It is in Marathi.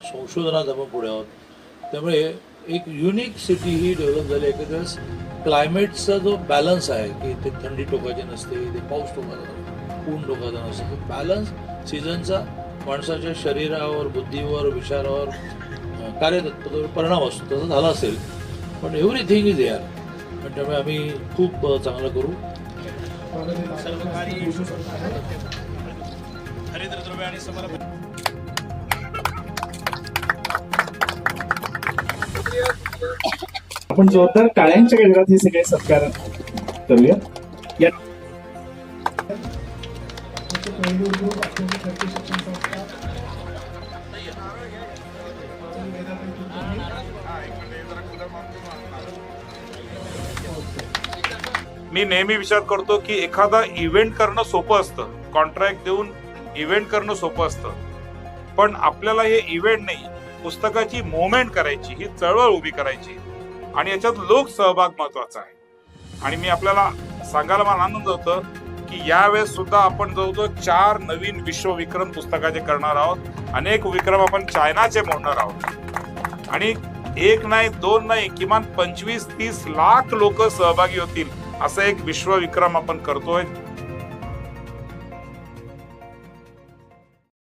संशोधनात आपण पुढे आहोत त्यामुळे एक युनिक सिटी ही डेव्हलप झाली आहे. दिवस क्लायमेटचा जो बॅलन्स आहे की ते थंडी टोकाची नसते ते पाऊस टोकाचा नसतो ऊन टोकाचा नसतो तो बॅलन्स सीझनचा माणसाच्या शरीरावर बुद्धीवर विचारावर अं, परिणाम असतो. तसं झाला असेल. पण एव्हरीथिंग इज एअर पण त्यामुळे आम्ही खूप चांगलं करू. सर्वकारी द्रव्य आणि समर्पण आपण जोरदार टाळ्यांच्या गजरात हे सगळे सत्कार करूया. या. मी नेहमी विचार करतो की एखादा इव्हेंट करणं सोपं असतं. कॉन्ट्रॅक्ट देऊन इव्हेंट करणं सोपं असतं. पण आपल्याला हे इव्हेंट नाही. पुस्तकाची मुवमेंट करायची ही चळवळ उभी करायची. आणि याच्यात लोक सहभाग महत्त्वाचा आहे. आणि मी आपल्याला सांगायला मला आनंद होतं की यावेळेस सुद्धा आपण जवळजवळ चार नवीन विश्वविक्रम पुस्तकाचे करणार आहोत. अनेक विक्रम आपण चायनाचे मोडणार आहोत. आणि एक नाही दोन नाही किमान पंचवीस तीस लाख लोक सहभागी होतील असं एक विश्वविक्रम आपण करतोय.